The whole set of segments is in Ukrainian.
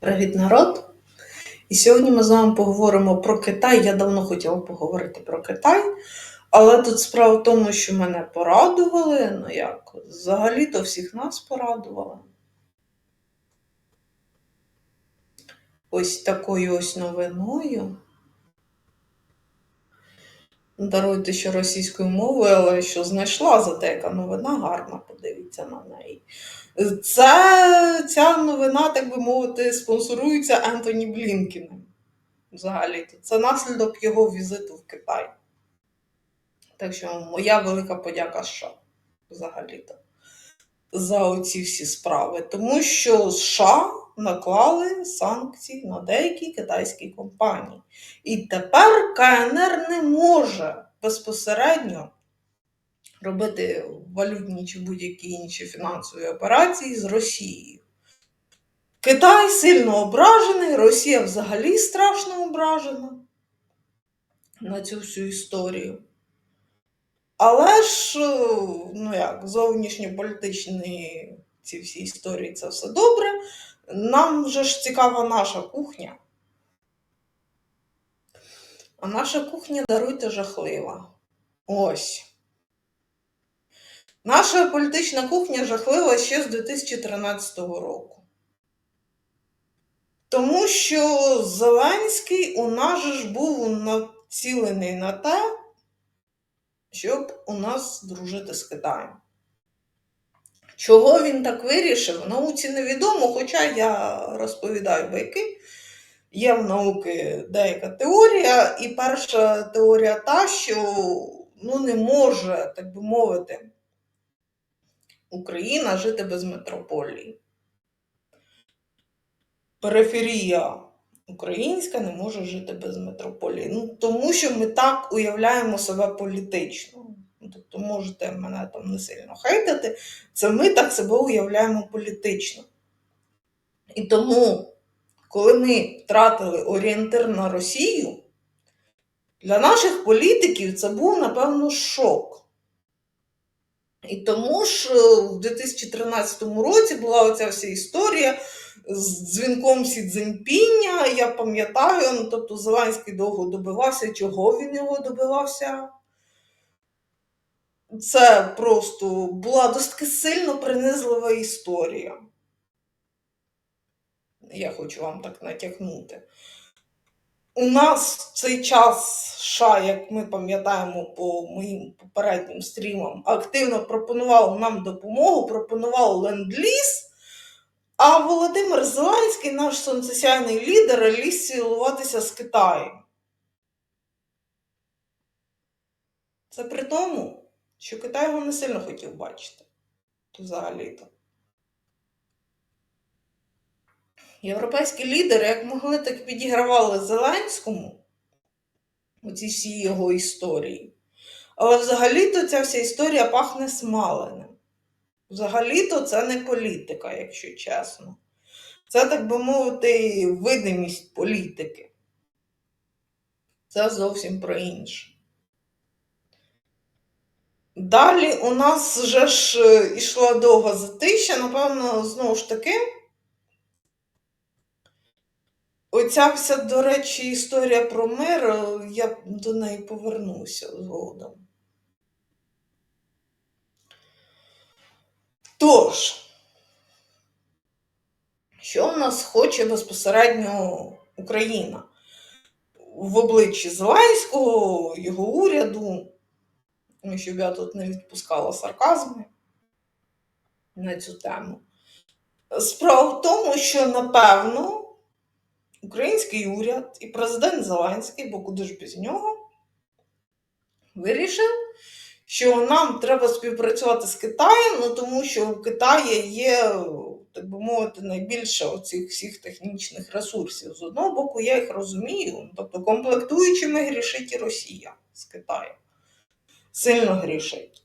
Привіт, народ! І сьогодні ми з вами поговоримо про Китай. Я давно хотіла поговорити про Китай, але тут справа в тому, що мене порадували. Ну як, взагалі-то всіх нас порадували. Ось такою ось новиною. Даруйте, що російською мовою, але що знайшла за те, яка новина гарна, подивіться на неї. Це ця новина, так би мовити, спонсорується Ентоні Блінкіним. Взагалі-то. Це наслідок його візиту в Китай. Так що моя велика подяка США взагалі-то за оці всі справи. Тому що США наклали санкції на деякі китайські компанії. І тепер КНР не може безпосередньо робити валютні чи будь-які інші фінансові операції з Росією. Китай сильно ображений, Росія взагалі страшно ображена на цю всю історію. Але ж, ну як, зовнішньополітичні ці всі історії це все добре. Нам вже ж цікава наша кухня. А наша кухня, даруйте, жахлива. Ось. Наша політична кухня жахлива ще з 2013 року. Тому що Зеленський у нас ж був націлений на те, щоб у нас дружити з Китаєм. Чого він так вирішив? Науці невідомо, хоча я розповідаю байки. Є в науки деяка теорія, і перша теорія та, що ну, не може, так би мовити, Україна жити без метрополії. Периферія українська не може жити без метрополії. Ну, тому що ми так уявляємо себе політично. Тобто, можете мене там не сильно хейтити, це ми так себе уявляємо політично. І тому, коли ми втратили орієнтир на Росію, для наших політиків це був, напевно, шок. І тому ж е, в 2013 році була оця вся історія з дзвінком Сі Цзіньпіня. Я пам'ятаю, ну, тобто Зеленський довго добивався, чого він його добивався. Це просто була досить сильно принизлива історія. Я хочу вам так натякнути. У нас в цей час США, як ми пам'ятаємо по моїм попереднім стрімам, активно пропонував нам допомогу, пропонував ленд-ліз, а Володимир Зеленський, наш сонцесяйний лідер, ліз цілуватися з Китаєм. Це при тому, що Китай його не сильно хотів бачити. Взагалі-то. Європейські лідери, як могли, так підігравали Зеленському у ці всі його історії. Але взагалі-то ця вся історія пахне смаленим. Взагалі-то це не політика, якщо чесно. Це, так би мовити, видимість політики. Це зовсім про інше. Далі у нас вже ж е, ішла довга затища, напевно, знову ж таки. Оця вся, до речі, історія про мир, е, я до неї повернуся згодом. Тож, що в нас хоче безпосередньо Україна в обличчі Зеленського, його уряду, щоб я тут не відпускала сарказми на цю тему. Справа в тому, що напевно український уряд і президент Зеленський, бо куди ж без нього, вирішив, що нам треба співпрацювати з Китаєм, ну тому що в Китаї є, так би мовити, найбільше оцих всіх технічних ресурсів. З одного боку, я їх розумію, тобто комплектуючими грішить і Росія з Китаю. Сильно грішить.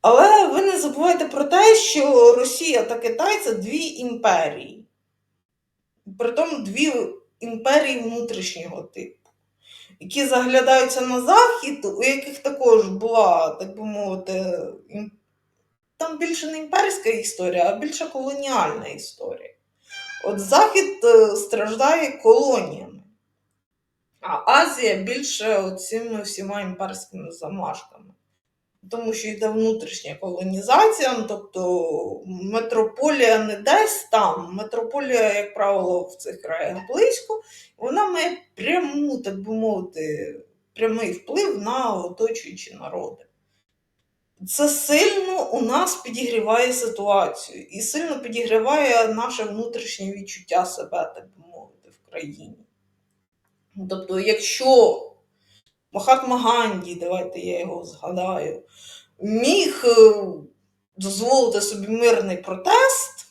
Але ви не забувайте про те, що Росія та Китай це дві імперії. Притом дві імперії внутрішнього типу, які заглядаються на захід, у яких також була, так би мовити, там більше не імперська історія, а більше колоніальна історія. От Захід е, страждає колоніями, а Азія більше цими всіма імперськими замашками. Тому що йде внутрішня колонізація, ну, тобто метрополія не десь там. Метрополія, як правило, в цих краях близько, вона має пряму, так би мовити, прямий вплив на оточуючі народи. Це сильно у нас підігріває ситуацію і сильно підігріває наше внутрішнє відчуття себе, так би мовити, в країні. Тобто, якщо Махатма Ганді, давайте я його згадаю, міг е, дозволити собі мирний протест,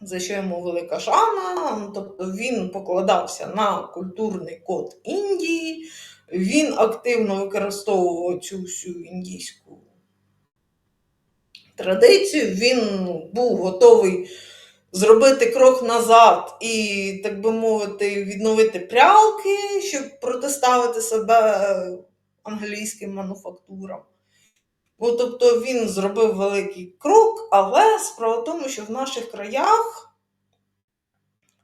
за що йому велика шана. Ну, Тобто він покладався на культурний код Індії, він активно використовував цю всю індійську традицію, він ну, був готовий зробити крок назад і, так би мовити, відновити прялки, щоб протиставити себе англійським мануфактурам. Ну, тобто він зробив великий крок, але справа в тому, що в наших краях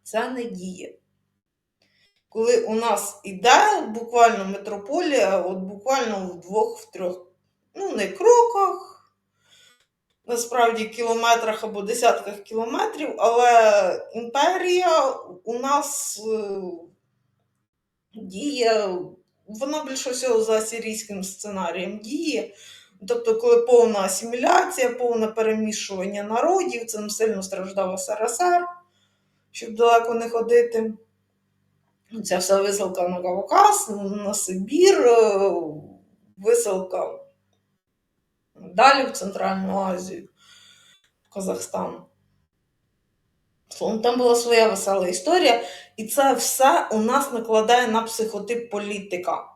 це не діє. Коли у нас іде буквально метрополія, от буквально в двох, в трьох, ну не кроках, насправді кілометрах або десятках кілометрів, але імперія у нас е, діє, вона більше всього за сирійським сценарієм діє. Тобто, коли повна асиміляція, повне перемішування народів, цим сильно страждав СРСР, щоб далеко не ходити. Ця вся висилка на Кавказ, на Сибір, е, висилка далі в Центральну Азію, в Казахстан. Там була своя весела історія, і це все у нас накладає на психотип політика.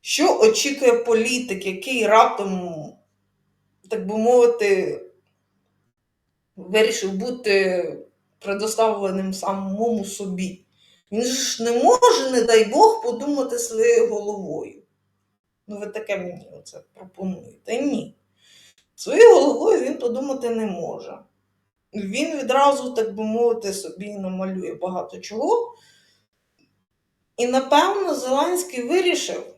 Що очікує політик, який раптом, так би мовити, вирішив бути предоставленим самому собі? Він ж не може, не дай Бог, подумати своєю головою. Ну, ви таке мені оце пропонуєте? Ні. Своєю головою він подумати не може. Він відразу, так би мовити, собі намалює багато чого. І, напевно, Зеленський вирішив,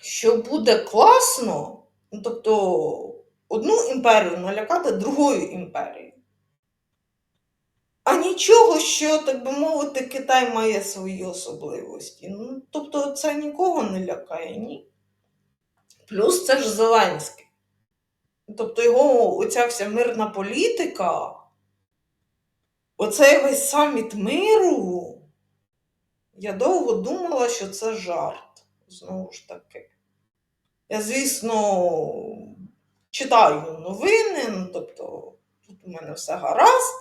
що буде класно, ну, тобто одну імперію налякати другою імперією. Нічого, що, так би мовити, Китай має свої особливості. Ну, тобто, це нікого не лякає, ні. Плюс це ж Зеленський. Тобто його оця вся мирна політика, оцей весь саміт миру. Я довго думала, що це жарт. Знову ж таки. Я, звісно, читаю новини, ну, тобто тут у мене все гаразд.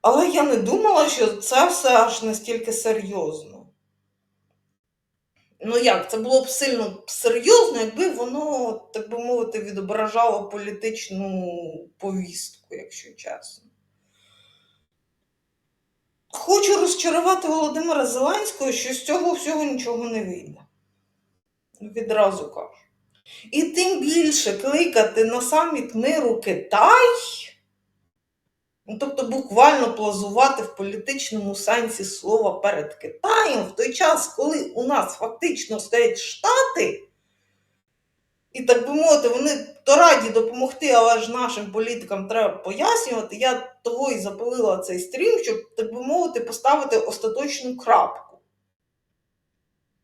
Але я не думала, що це все аж настільки серйозно. Ну як, це було б сильно серйозно, якби воно, так би мовити, відображало політичну повістку, якщо чесно. Хочу розчарувати Володимира Зеленського, що з цього всього нічого не вийде. Відразу кажу. І тим більше кликати на саміт миру Китай. Ну, тобто буквально плазувати в політичному сенсі слова перед Китаєм в той час, коли у нас фактично стоять Штати, і так би мовити, вони то раді допомогти, але ж нашим політикам треба пояснювати. Я того і запалила цей стрім, щоб, так би мовити, поставити остаточну крапку.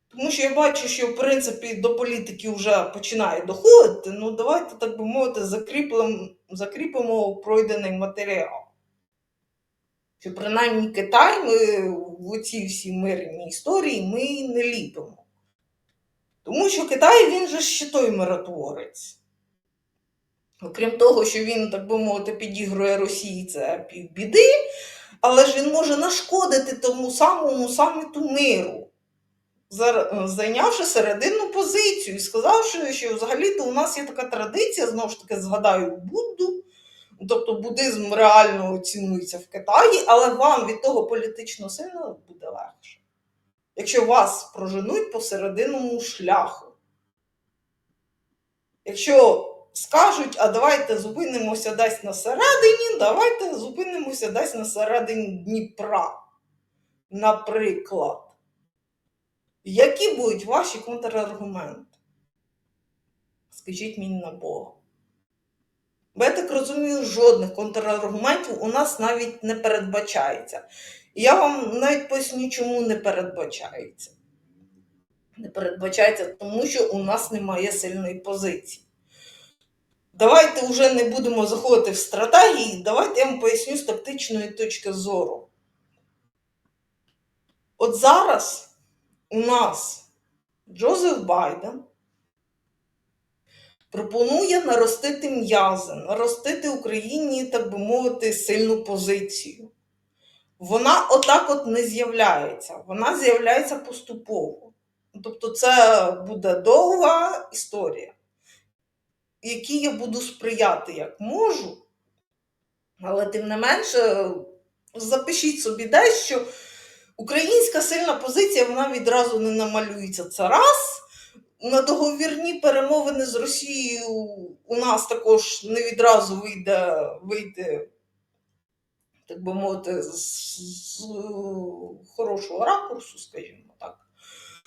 Тому що я бачу, що в принципі до політики вже починає доходити. Ну, давайте, так би мовити, закріпимо, закріпимо пройдений матеріал. Що принаймні Китай ми в цій всій мирній історії ми не ліпимо. Тому що Китай він же ще той миротворець. Окрім того, що він, так би мовити, підігрує Росії це півбіди, але ж він може нашкодити тому самому саміту миру, зайнявши серединну позицію і сказавши, що взагалі-то у нас є така традиція, знову ж таки, згадаю Будду. Тобто буддизм реально цінується в Китаї, але вам від того політично сильно буде легше. Якщо вас проженуть посерединному шляху. Якщо скажуть, а давайте зупинимося десь на середині, давайте зупинимося десь на середині Дніпра. Наприклад. Які будуть ваші контраргументи? Скажіть мені на Бога. Бо я так розумію, жодних контраргументів у нас навіть не передбачається. І я вам навіть поясню, чому не передбачається. Не передбачається, тому що у нас немає сильної позиції. Давайте вже не будемо заходити в стратегії, давайте я вам поясню з тактичної точки зору. От зараз у нас Джозеф Байден пропонує наростити м'язи, наростити Україні, так би мовити, сильну позицію. Вона отак от не з'являється, вона з'являється поступово. Тобто, це буде довга історія, якій я буду сприяти як можу. Але тим не менше, запишіть собі десь, що українська сильна позиція вона відразу не намалюється. Це раз. На договірні перемовини з Росією у нас також не відразу вийде, вийде так би мовити, з, з хорошого ракурсу, скажімо так,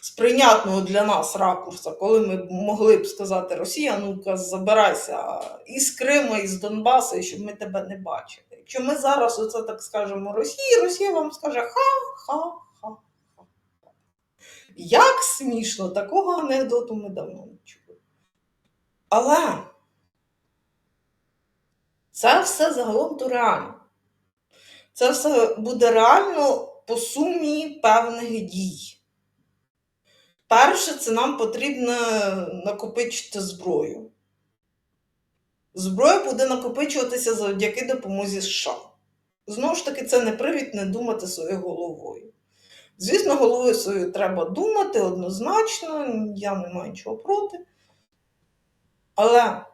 з прийнятного для нас ракурсу, коли ми могли б сказати Росія, ну-ка, забирайся із Криму, із Донбасу, і щоб ми тебе не бачили. Якщо ми зараз оце так скажемо Росії, Росія вам скаже ха-ха-ха. Як смішно, такого анекдоту ми давно не чули. Але це все загалом то реально. Це все буде реально по сумі певних дій. Перше, це нам потрібно накопичити зброю. Зброя буде накопичуватися завдяки допомозі США. Знову ж таки, це не привід не думати своєю головою. Звісно, головою своєю треба думати однозначно, я не маю нічого проти. Але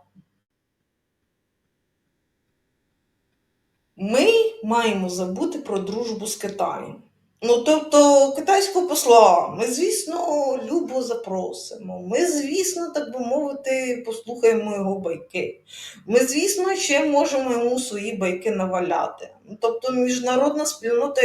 ми маємо забути про дружбу з Китаєм. Ну, тобто, китайського посла ми, звісно, любо запросимо. Ми, звісно, так би мовити, послухаємо його байки. Ми, звісно, ще можемо йому свої байки наваляти. Тобто, міжнародна спільнота,